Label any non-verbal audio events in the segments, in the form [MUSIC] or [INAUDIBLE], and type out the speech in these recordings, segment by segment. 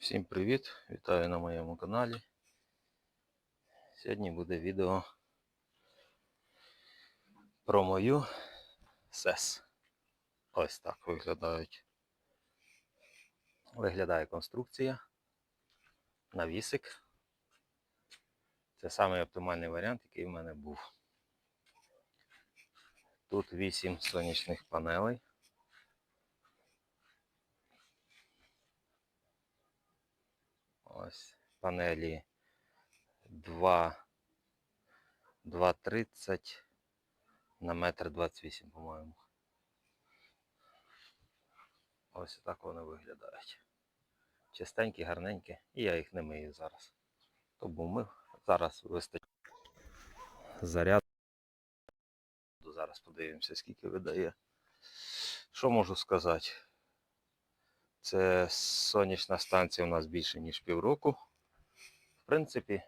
Всім привіт! Вітаю на моєму каналі. Сьогодні буде відео про мою СЕС. Ось так виглядають. Виглядає конструкція. Навісик. Це самий оптимальний варіант, який в мене був. Тут 8 сонячних панелей. Ось панелі 2, 2,30 на метр 28, по-моєму. Ось так вони виглядають. Чистенькі, гарненькі, і я їх не мию зараз. Тому ми зараз вистачить заряд. Зараз подивимося, скільки видає. Що можу сказати? Це сонячна станція у нас більше, ніж півроку. В принципі,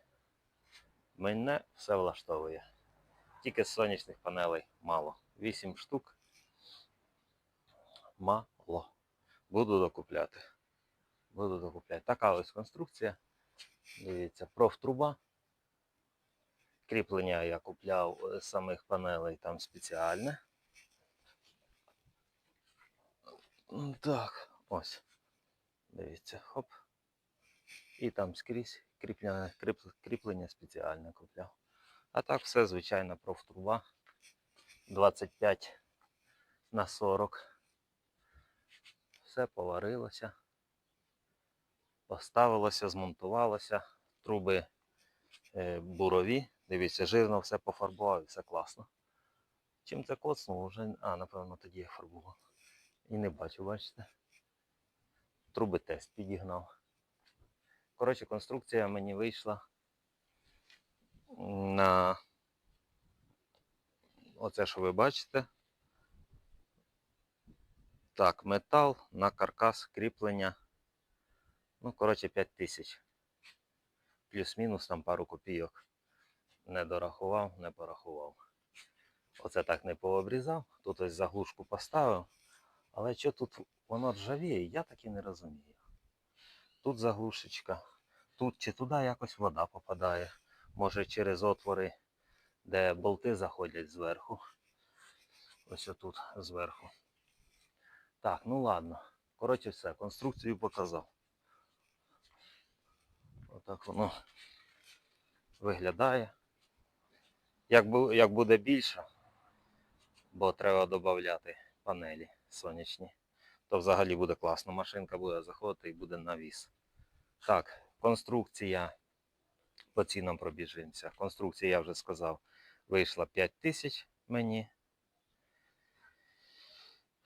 мене все влаштовує. Тільки сонячних панелей мало. 8 штук. Мало. Буду докупляти. Буду докупляти. Така ось конструкція. Дивіться, профтруба. Кріплення я купляв з самих панелей там спеціальне. Так, ось. Дивіться, хоп. І там скрізь кріплення, кріплення спеціальне купляв. А так все звичайна профтруба. 25 на 40. Все поварилося. Поставилося, змонтувалося. Труби е, бурові. Дивіться, жирно все пофарбував і все класно. Чим це коцнуло, вже. А, напевно, тоді я фарбував. І не бачу, бачите. Труби тест підігнав. Коротше, конструкція мені вийшла на оце, що ви бачите. Так, метал на каркас кріплення. Ну, коротше, 5 тисяч. Плюс-мінус там пару копійок. Не дорахував, не порахував. Оце так не пообрізав. Тут ось заглушку поставив. Але що тут воно ржавіє, я так і не розумію. Тут заглушечка. Тут чи туди якось вода попадає. Може через отвори, де болти заходять зверху. Ось отут зверху. Так, ну ладно. Коротше все, конструкцію показав. Отак воно виглядає. Як, як буде більше, бо треба додати панелі сонячні, то взагалі буде класно. Машинка буде заходити і буде навіс. Так, конструкція по цінам пробіжимося. Конструкція, я вже сказав, вийшла 5 тисяч мені.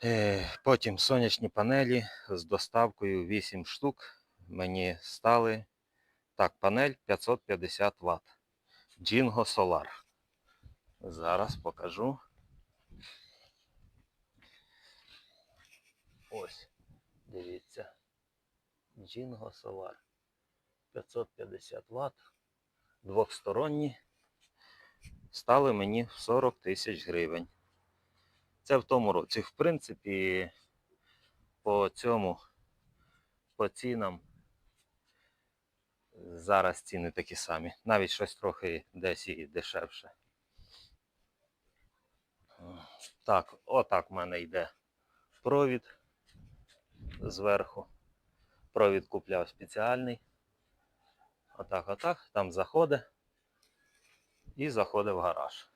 Е, Потім сонячні панелі з доставкою 8 штук. Мені стали. Так, панель 550 Вт. Jingo Solar. Зараз покажу. Ось, дивіться. Jingo Solar. 550 Вт. Двохсторонні. Стали мені в 40 тисяч гривень. Це в тому році. В принципі, по цьому, по цінам, зараз ціни такі самі. Навіть щось трохи десь і дешевше. Так, отак в мене йде провід зверху. Провід купляв спеціальний. Отак, отак. Там заходить і заходить в гараж.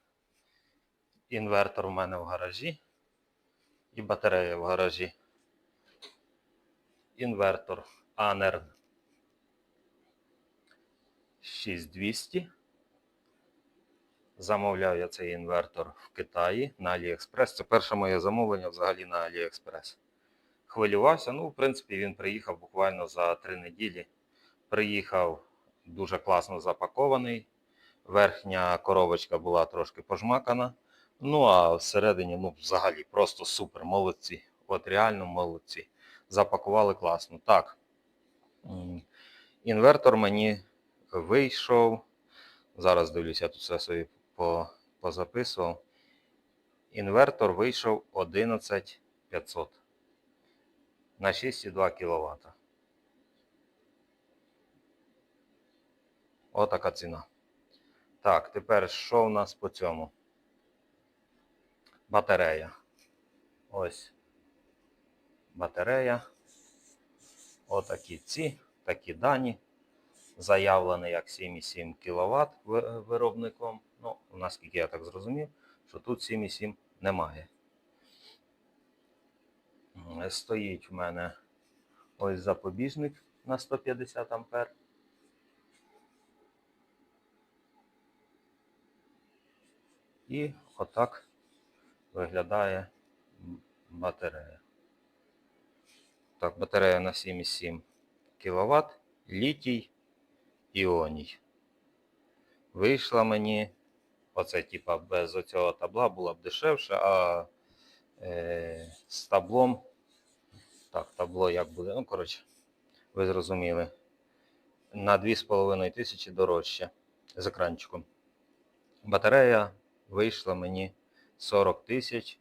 Інвертор в мене в гаражі і батарея в гаражі. Інвертор Aner 6200. Замовляв я цей інвертор в Китаї на AliExpress. Це перше моє замовлення взагалі на AliExpress. Хвилювався. Ну, в принципі, він приїхав буквально за три неділі. Приїхав дуже класно запакований. Верхня коробочка була трошки пожмакана. Ну, а всередині, ну, взагалі, просто супер, молодці. От реально молодці. Запакували класно. Так. Інвертор мені вийшов. Зараз дивлюся, я тут все собі позаписував. Інвертор вийшов 11500 на 6,2 кВт. Отака ціна. Так, тепер що в нас по цьому? Батарея. Ось. Батарея. Отакі ці, такі дані. Заявлений як 7,7 кВт виробником. Ну, наскільки я так зрозумів, що тут 7,7 немає. М, Стоїть в мене ось запобіжник на 150 ампер. І отак виглядає батарея. Так, батарея на 7,7 кВт, літій іоній. Вийшла мені, оце типа без оцього табла була б дешевше, а е, з таблом, так, табло як буде, ну коротше, ви зрозуміли, на 2,5 тисячі дорожче з екранчиком. Батарея вийшла мені 40 тисяч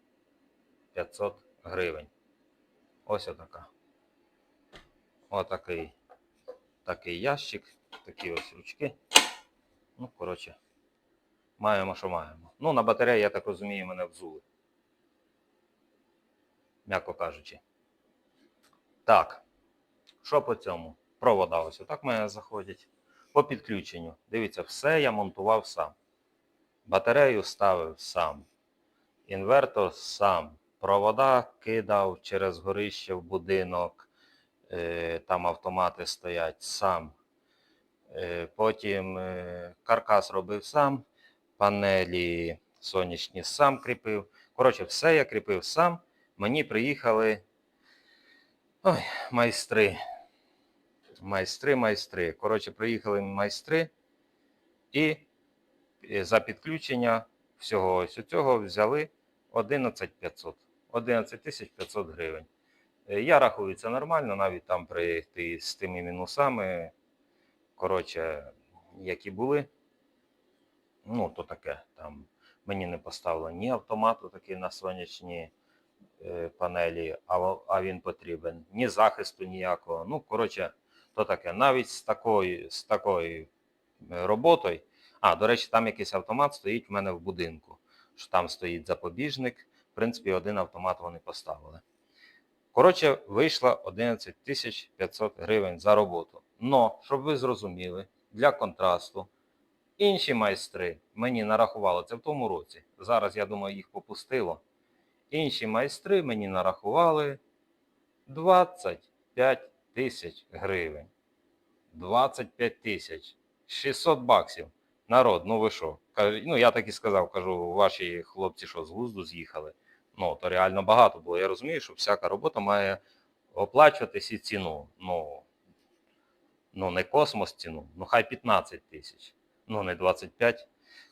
500 гривень. Ось отака. Отакий такий ящик, такі ось ручки. Ну, коротше, маємо, що маємо. Ну, на батареї, я так розумію, мене взули. М'яко кажучи. Так, що по цьому? Провода ось отак мене заходять. По підключенню. Дивіться, все я монтував сам. Батарею ставив сам. Інвертор сам. Провода кидав через горище в будинок. Е, Там автомати стоять сам. Е, Потім е, каркас робив сам, панелі сонячні сам кріпив. Коротше, все я кріпив сам. Мені приїхали ой, майстри. Майстри, майстри. Коротше, приїхали майстри і за підключення всього ось цього взяли 11 500. 11 тисяч 500 гривень. Е, Я рахую це нормально, навіть там при ти- з тими мінусами, коротше, які були. Ну, то таке. Там мені не поставили ні автомату такий на сонячні панелі, а, він потрібен, ні захисту ніякого. Ну, коротше, то таке. Навіть з такою, з такою е, роботою. А, до речі, там якийсь автомат стоїть в мене в будинку. Що там стоїть запобіжник. В принципі, один автомат вони поставили. Коротше, вийшло 11 тисяч 500 гривень за роботу. Но, щоб ви зрозуміли, для контрасту, інші майстри мені нарахували це в тому році. Зараз, я думаю, їх попустило. Інші майстри мені нарахували 25 тисяч гривень. 25 тисяч. 600 баксів. Народ, ну ви що? Ну, я так і сказав, кажу, ваші хлопці що, з глузду з'їхали. Ну, то реально багато було. Я розумію, що всяка робота має оплачуватись і ціну. Ну, ну не космос ціну, ну хай 15 тисяч, ну не 25.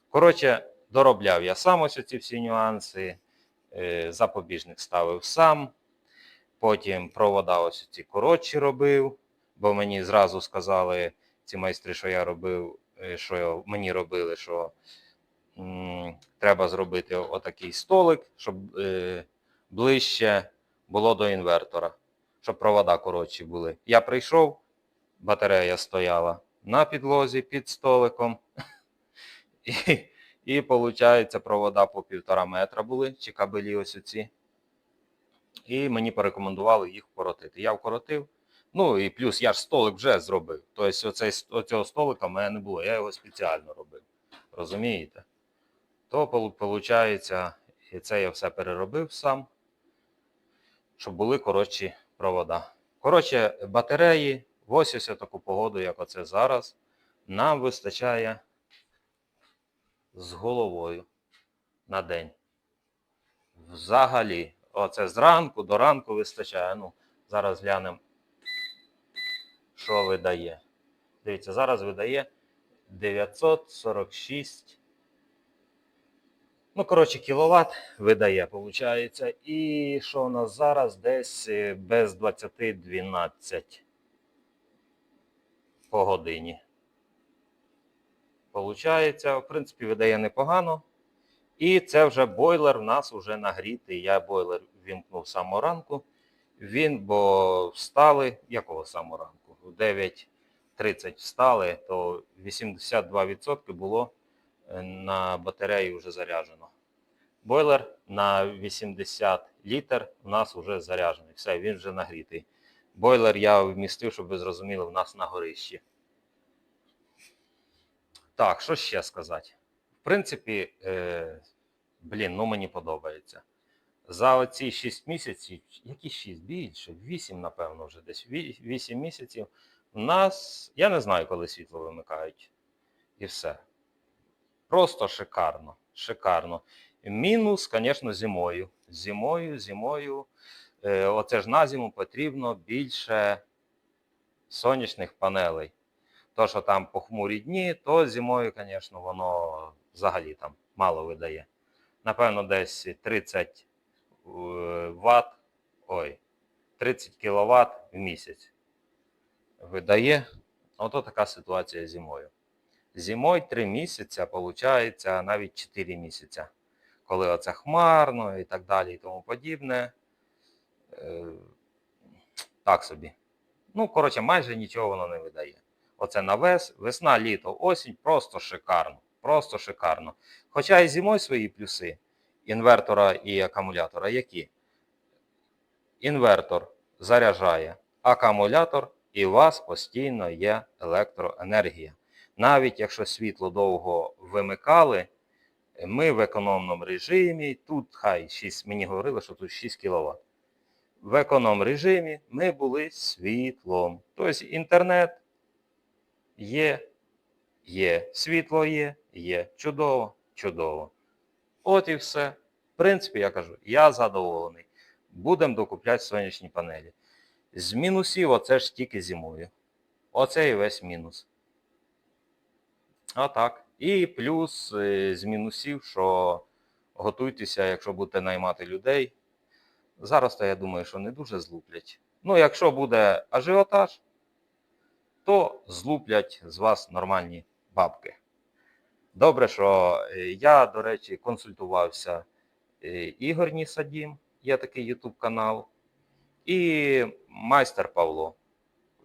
Коротше, доробляв я сам ось ці всі нюанси, запобіжник ставив сам, потім провода ось ці коротші робив, бо мені зразу сказали ці майстри, що я робив, е, що мені робили, що м, треба зробити отакий столик, щоб е, ближче було до інвертора, щоб провода коротші були. Я прийшов, батарея стояла на підлозі під столиком. [LAUGHS] і виходить, провода по півтора метра були, чи кабелі ось оці. І мені порекомендували їх вкоротити. Я вкоротив. Ну і плюс я ж столик вже зробив. Тобто оцей, оцього столика в мене не було, я його спеціально робив. Розумієте? То виходить, це я все переробив сам, щоб були коротші провода. Коротше, батареї, ось ось таку погоду, як оце зараз, нам вистачає з головою на день. Взагалі, оце зранку до ранку вистачає. Ну, зараз глянемо, що видає. Дивіться, зараз видає 946. Ну, коротше, кіловат видає, виходить. І що у нас зараз десь е, без 20-12 по годині. Получається, в принципі, видає непогано. І це вже бойлер в нас вже нагрітий. Я бойлер вімкнув самого ранку. Він, бо встали, якого самого ранку? В 9 30 встали, то 82% було е, на батареї вже заряджено. Бойлер на 80 літр у нас вже заряджений. Все, він вже нагрітий. Бойлер я вмістив, щоб ви зрозуміли, в нас на горищі. Так, що ще сказати? В принципі, е, блін, ну мені подобається. За оці 6 місяців, які 6? Більше, 8, напевно, вже десь 8 місяців. У нас, я не знаю, коли світло вимикають. І все. Просто шикарно. Шикарно. Мінус, звісно, зимою. Зимою, зимою. Е, оце ж на зиму потрібно більше сонячних панелей. То, що там похмурі дні, то зимою, звісно, воно взагалі там мало видає. Напевно, десь 30 Вт, ой, 30 кВт в місяць видає. Ото така ситуація зимою. Зимою 3 місяці, виходить навіть 4 місяці. Коли оце хмарно і так далі і тому подібне. Е, так собі. Ну, коротше, майже нічого воно не видає. Оце на вес, весна, літо, осінь просто шикарно. Просто шикарно. Хоча і зимою свої плюси інвертора і акумулятора які? Інвертор заряджає акумулятор і у вас постійно є електроенергія. Навіть якщо світло довго вимикали, ми в економному режимі, тут хай 6, мені говорили, що тут 6 кВт. В економ режимі ми були світлом. Тобто інтернет є, є, світло є, є. Чудово, чудово. От і все. В принципі, я кажу, я задоволений. Будемо докупляти сонячні панелі. З мінусів оце ж тільки зимою. Оце і весь мінус. Отак. І плюс е, з мінусів, що готуйтеся, якщо будете наймати людей. Зараз то я думаю, що не дуже злуплять. Ну, якщо буде ажіотаж, то злуплять з вас нормальні бабки. Добре, що е, я, до речі, консультувався е, Ігор Нісадім, є такий YouTube канал, і майстер Павло.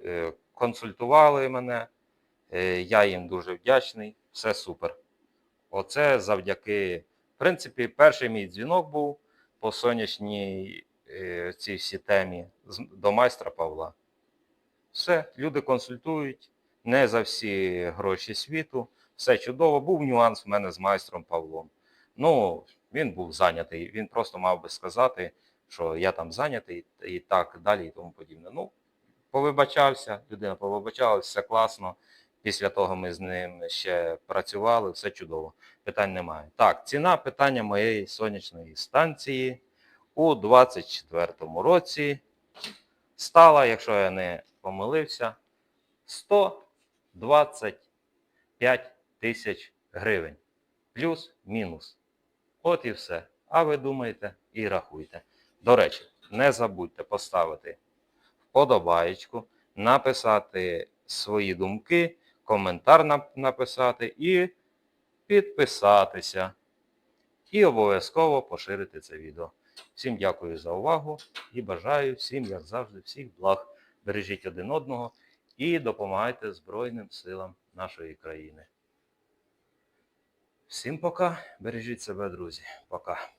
Е, Консультували мене, я їм дуже вдячний, все супер. Оце завдяки, в принципі, перший мій дзвінок був по сонячній цій всій темі до майстра Павла. Все, люди консультують не за всі гроші світу все чудово. Був нюанс в мене з майстром Павлом. Ну, він був зайнятий, він просто мав би сказати, що я там зайнятий і так далі і тому подібне. Ну, повибачався, людина повибачалася, все класно. Після того ми з ним ще працювали, все чудово. Питань немає. Так, ціна питання моєї сонячної станції у 2024 році стала, якщо я не помилився, 125 тисяч гривень. Плюс-мінус. От і все. А ви думаєте і рахуйте. До речі, не забудьте поставити вподобаєчку, написати свої думки, коментар написати і підписатися. І обов'язково поширити це відео. Всім дякую за увагу і бажаю всім, як завжди, всіх благ. Бережіть один одного і допомагайте Збройним силам нашої країни. Всім пока. Бережіть себе, друзі. Пока.